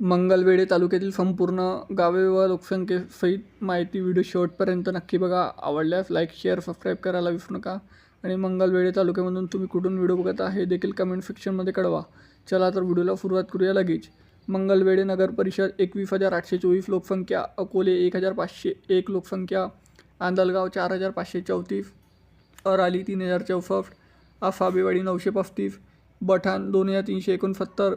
मंगलवेढे तालुक्यातील संपूर्ण गावे व लोकसंख्येसहित माहिती व्हिडिओ शेवटपर्यंत नक्की बघा. आवडल्यास लाईक शेअर सबस्क्राईब करायला विसरू नका. आणि मंगलवेढे तालुक्यामधून तुम्ही कुठून व्हिडिओ बघत आहे देखील कमेंट सेक्शनमध्ये कळवा. चला तर व्हिडिओला सुरुवात करूया लगेच. मंगलवेढे नगर परिषद एकवीस हजार आठशे चोवीस लोकसंख्या अकोले एक हजार पाचशे एक लोकसंख्या आंदलगाव चार हजार पाचशे चौतीस अराली तीन हजार चौसष्ट आफाबेवाडी नऊशे पस्तीस बठाण दोन हजार तीनशे एकोणसत्तर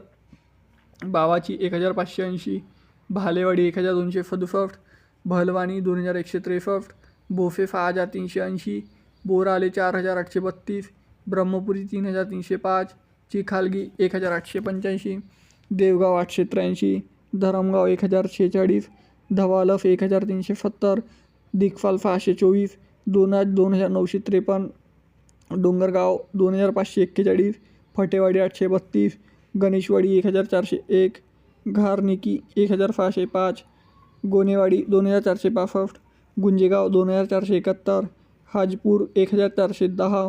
बावाची एक हजार पाचशे ऐंशी भालेवाडी एक हजार दोनशे सदुसष्ट भलवानी दोन हजार एकशे त्रेसष्ट बोफे सहा हजार तीनशे ऐंशी बोराले चार हजार आठशे बत्तीस ब्रह्मपुरी तीन हजार तीनशे पाच चिखालगी एक हजार आठशे पंच्याऐंशी देवगाव आठशे त्र्याऐंशी धरमगाव एक हजार शेहेचाळीस धवालफ एक हजार तीनशे सत्तर दिगफाल सहाशे चोवीस दोन हजार दोन हजार नऊशे त्रेपन्न डोंगरगाव दोन हजार पाचशे एक्केचाळीस फटेवाडी आठशे बत्तीस गणेशवाडी एक हज़ार चारशे एक, घारनिकी एक हज़ार सहाशे पाच, गोनेवाडी दोन हज़ार चारशे पासष्ट गुंजेगाव दोन हज़ार चारशे एकाहत्तर, हाजपूर एक हज़ार चारशे दहा,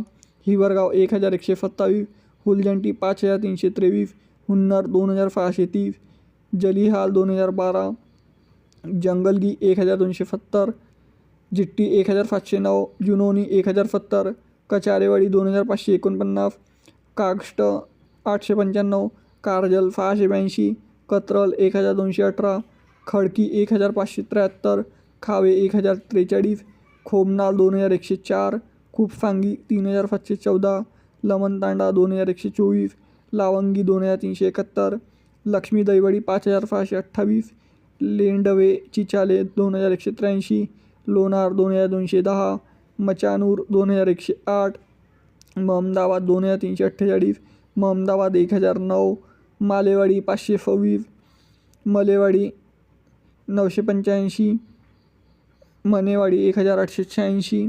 हिवरगाव एक हज़ार एकशे सत्तावीस, हुलजंटी पाच हज़ार तीनशे तेवीस हुन्नर दोन हज़ार सहाशे तीस, जलिहाल दोन हज़ार बारा, जंगलगी एक हज़ार दोनशे सत्तर, जिट्टी एक हज़ार सातशे नऊ, जुनोनी एक हज़ार सत्तर, कचारेवाडी दोन हज़ार पाचशे एकोणपन्नास, कागष्ट आठशे पंच्याण्णव कारजल सहाशे ब्याऐंशी कत्रल एक हजार दोनशे अठरा खडकी एक हजार पाचशे त्र्याहत्तर खावे एक हजार त्रेचाळीस खोमनाल दोन हजार एकशे चार खूपसांगी तीन हजार सातशे चौदा लमणतांडा दोन हजार एकशे चोवीस लावंगी दोन हजार तीनशे एकाहत्तर लक्ष्मी दैवडी पाच हजार सहाशे अठ्ठावीस लेंडवे चिचाले दोन हजार एकशे त्र्याऐंशी लोणार दोन हजार दोनशे दहा मचानूर दोन हजार एकशे आठ महमदाबाद दोन हजार तीनशे अठ्ठेचाळीस महमदाबाद एक हजार नऊ मालेवाडी पाचशे सव्वीस मलेवाडी नऊशे पंच्याऐंशी मनेवाडी एक हजार आठशे शहाऐंशी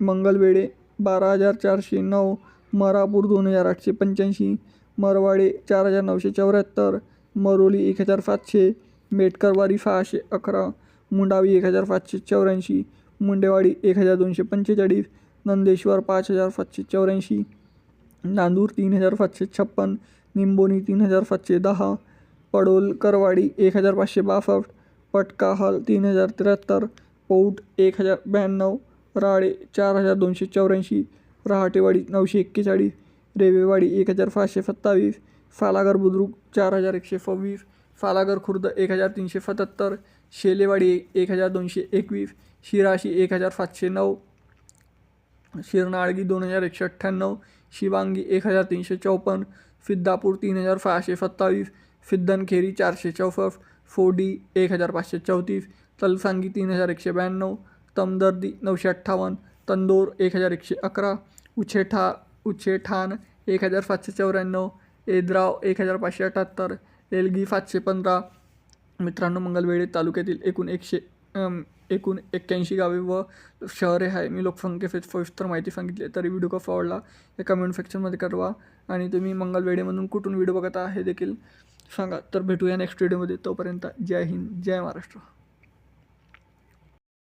मंगलवेढे बारा हजार चारशे नऊ मरापूर दोन हजार आठशे पंच्याऐंशी मरवाडे चार हजार नऊशे चौऱ्याहत्तर मरोली एक हजार सातशे मेटकरवाडी सहाशे अकरा मुंडावी एक हजार पाचशे चौऱ्याऐंशी मुंडेवाडी एक हजार दोनशे पंचेचाळीस नंदेश्वर पाच हजार सातशे चौऱ्याऐंशी नांदूर तीन हजार सातशे छप्पन निंबोनी तीन हजार सातशे दहा पडोलकरवाडी एक हजार पाचशे बासष्ट पटकाहल तीन हजार त्र्याहत्तर पौट एक हजार ब्याण्णव राळे चार हजार दोनशे चौऱ्याऐंशी रहाटेवाडी नऊशे एक्केचाळीस रेवेवाडी एक हजार सहाशे सत्तावीस सालागर बुद्रुक चार हजार एकशे सव्वीस सालागर खुर्द एक हजार तीनशे सत्याहत्तर शेलेवाडी एक हजार दोनशे एकवीस शिराशी एक हजार सातशे नऊ शिरनाळगी दोन हजार एकशे अठ्ठ्याण्णव शिवांगी एक हजार तीनशे चौपन्न सिद्धापूर तीन हजार सहाशे सत्तावीस सिद्धनखेरी चारशे चौसष्ट फोडी एक हजार पाचशे चौतीस तलसांगी तीन हजार एकशे ब्याण्णव तमदर्दी नऊशे अठ्ठावन्न तंदोर एक हजार एकशे अकरा उछेठा उछेठाण एक हजार सातशे चौऱ्याण्णव एद्राव एक हजार पाचशे अठ्ठ्याहत्तर एलगी सातशे पंधरा. मित्रांनो मंगलवेढे तालुक्यातील एकूण एकशे एकूण एक्क्याऐंशी गावे व शहरे आहे. मी लोकसंख्येचे सविस्तर माहिती सांगितली तरी व्हिडिओ कसा आवडला हे कमेंट सेक्शनमध्ये कळवा. आणि तुम्ही मंगलवेढेमधून कुठून व्हिडिओ बघत आहे हे देखील सांगा. तर भेटूया नेक्स्ट व्हिडिओमध्ये तोपर्यंत जय हिंद जय महाराष्ट्र.